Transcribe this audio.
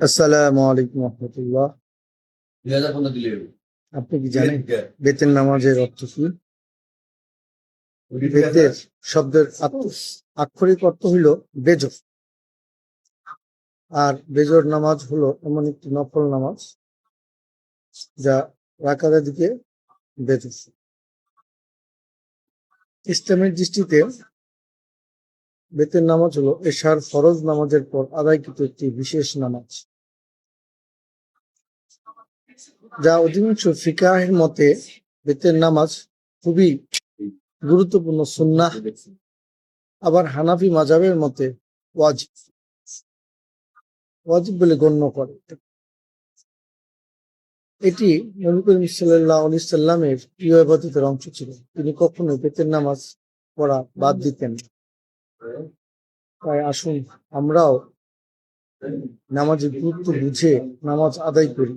আসসালামু আলাইকুম রহমতুল্লাহ। আপনি কি জানেন বেতের নামাজের অর্থ কি? বেতের শব্দের আক্ষরিক অর্থ হইল বেজর। আর বেজর নামাজ হলো এমন একটি নফল নামাজ যা রাকাদের দিকে বেজর। ইসলামের দৃষ্টিতে বেতের নামাজ হলো এশার ফরজ নামাজের পর আদায়কৃত একটি বিশেষ নামাজ। যা অধিকাংশ ফিকাহের মতে বেতের নামাজ খুবই গুরুত্বপূর্ণ সুন্নাহ, আবার হানাফি মাজাবের মতে ওয়াজিব। ওয়াজিব বলে গণ্য করে। এটি নবী করিম সাল্লাহ আলি সাল্লামের প্রিয় অংশ ছিল। তিনি কখনো বেতের নামাজ পড়া বাদ দিতেন না। তাই আসুন আমরাও নামাজের গুরুত্ব বুঝে নামাজ আদায় করি।